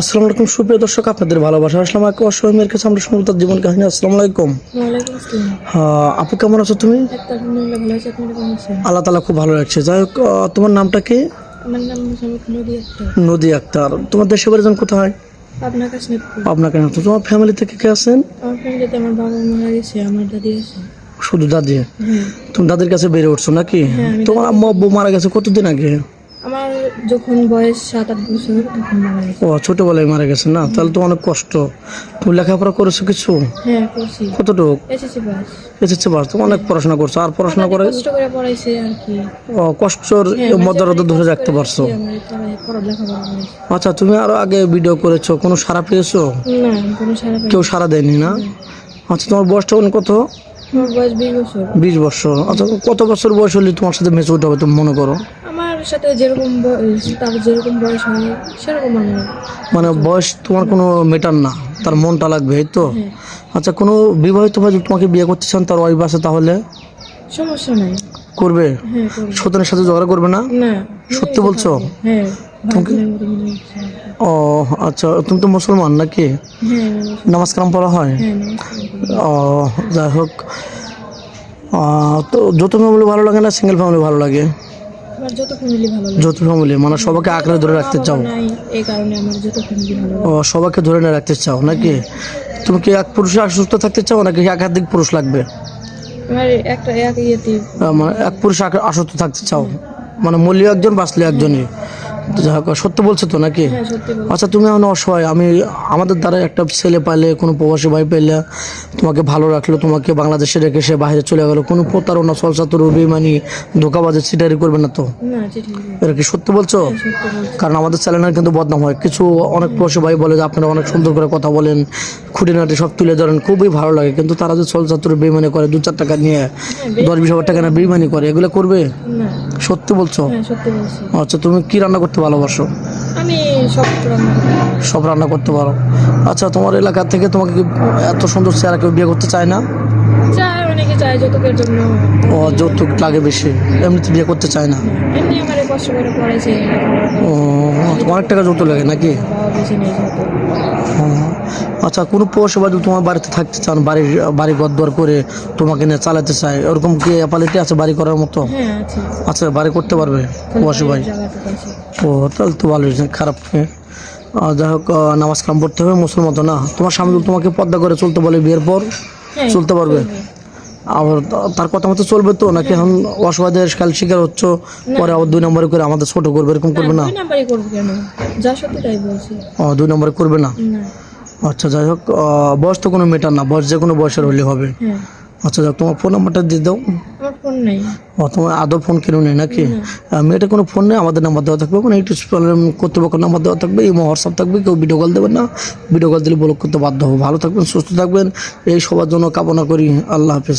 আসসালামু আলাইকুম সুপ্রিয় দর্শক আপনাদের ভালোবাসা। আসলাম এক অসহায় কাছে আমরা শুনব তার জীবন কাহিনী। আসসালামু আলাইকুম। হ্যাঁ, আপু কেমন আছো তুমি? আল্লাহ তালা খুব ভালো লাগছে যাই হোক তোমার নামটা কি? নদী আক্তার। তোমার দেশে বাড়িজন কোথায়? পাবনা আপনাকে তোমার ফ্যামিলি থেকে কে আছেন? আমার বাবা মারা গেছে আমার দাদি আছে। শুধু দাদি? হ্যাঁ। তুমি দাদির কাছে বেড়ে উঠছো নাকি? হ্যাঁ, তোমার আম্মা আব্বু মারা গেছে কতদিন আগে? আমার যখন বয়স সাত আট বছর তখন মারা গেছে। ও ছোটবেলায় মারা গেছে না? তাহলে তো অনেক কষ্ট। তুমি লেখাপড়া করেছ কিছু? হ্যাঁ করছি। কতটুকু? বাস এসেছে বাস তুমি অনেক পড়াশোনা করছ। আর পড়াশোনা করে কষ্ট করে পড়াইছে আর কি। ও, কষ্টর মধ্যে ধরে রাখতে পারছ। আচ্ছা তুমি আরও আগে ভিডিও করেছ। কোনো সারা পেয়েছ? না কোনো সারা কেউ সারা দেয়নি না? আচ্ছা তোমার বয়সটা কত? আমার বয়স বিশ বছর। বিশ বছর। আচ্ছা কত বছর বয়স হলে তোমার সাথে মেচে উঠে হবে তুমি মনে করো? আমার সাথে যেরকম তার যেরকম বয়স হয় সেরকম আমার। মানে বয়স তোমার কোনো মেটার না তার মনটা লাগবে এই তো? হ্যাঁ। আচ্ছা কোনো বিবাহিত ভাই যদি তোমাকে বিয়ে করতে চান তার ওয়াইফ আছে তাহলে? সমস্যা নাই। করবে? হ্যাঁ সতীনের সাথে ঝগড়া করবে না? সত্যি বলছো? হ্যাঁ। ও আচ্ছা তুমি তো মুসলমান নাকি? নামাজ কালাম পড়া হয়? ও যাই হোক। তো যৌথ ফ্যামিলি ভালো লাগে না সিঙ্গেল ফ্যামিলি ভালো লাগে? আমার যত ফ্যামিলি ভালো লাগে যৌথ ফ্যামিলি মানে সবাইকে আঁকড়ে ধরে রাখতে চাও? এই কারণে আমার যত ফ্যামিলি ভালো ও সবাইকে ধরে নিয়ে রাখতে চাও নাকি? তুমি কি এক পুরুষে আসুস্থ থাকতে চাও নাকি একাধিক পুরুষ লাগবে? আমার একটা এক ইয়েতে মানে এক পুরুষ অসুস্থ থাকতে চাও? মানে মূল্য একজন বাঁচলে একজনই। সত্য বলছো তো নাকি? হ্যাঁ আচ্ছা তুমি এখন অসহায়। আমি আমাদের দ্বারা একটা ছেলে পাইলে কোনো প্রবাসী ভাই পেলে তোমাকে ভালো রাখল তোমাকে বাংলাদেশে রেখে সে বাইরে চলে গেলো। কোনো প্রতারণা সলসাতুর বেমানি ধোকাবাজি চিটারি করবে না তো? এটা কি সত্যি বলছো? কারণ আমাদের চ্যানেলের কিন্তু বদনাম হয়। কিছু অনেক প্রবাসী ভাই বলে যে আপনারা অনেক সুন্দর করে কথা বলেন খুঁটিনাটি সব তুলে ধরেন খুবই ভালো লাগে। কিন্তু তারা যে সলসাতুর বেমানি করে দু চার টাকা নিয়ে দশ বিশ হাজার টাকা না। বেমানি করে এগুলো করবে? না। সত্যি বলছো? হ্যাঁ সত্যি বলছি। আচ্ছা তুমি কি রান্না করতে ভালোবাসো? আমি সব রান্না সব রান্না করতে পারো। আচ্ছা তোমার এলাকা থেকে তোমাকে কি এত সুন্দর চেহারা কেউ বিয়ে করতে চায় না? চায় অনেকে চায় যৌতুকের জন্য। ও যৌতুক লাগে বেশি। এমনিতে বিয়ে করতে চায় না? এমনি আমার কষ্ট করে পড়াইছে। ও অনেক টাকা যৌতুক লাগে নাকি? বেশি নেই আচ্ছা কোনো পৌরসভা যদি তোমার বাড়িতে থাকতে চান বাড়ির বাড়ি ঘর করে তোমাকে নিয়ে চালাতে চায় ওরকম কি অ্যাপালিটি আছে বাড়ি করার মতো? হ্যাঁ আচ্ছা বাড়ি করতে পারবে প্রবাসী ভাই ও তাহলে তো ভালো খারাপ যাই হোক নামাজ কাম পড়তে হবে মুসলমান তো না। তোমার স্বামী তোমাকে পর্দা করে চলতে বলে বিয়ের পর হ্যাঁ চলতে পারবে? আবার তার কথা মতো চলবে তো? নাকি এখন অসহায়দের কাল শিকার হচ্ছে পরে আবার দুই নম্বরে করে আমাদের ছোট করবে এরকম করবে না ও, দুই নম্বরে করবে না। আচ্ছা যাই হোক বয়স তো কোনো মেটার না বয়স যে কোনো বয়সের হলে হবে। হ্যাঁ। আচ্ছা যাক তোমার ফোন নাম্বারটা দিয়ে দাও। আমার ফোন নেই। ও তোমার আদৌ ফোন কেন নেই নাকি? মেয়েটা কোনো ফোন নেই? আমাদের নাম্বার দেওয়া থাকবে মানে একটু কর্তৃপক্ষ নাম্বার দেওয়া থাকবে এবং হোয়াটসঅ্যাপ থাকবে কেউ ভিডিও কল দেবেন না। ভিডিও কল দিলে ব্লক করতে বাধ্য হবে। ভালো থাকবেন সুস্থ থাকবেন। এই সবার জন্য কামনা করি। আল্লাহ হাফেজ।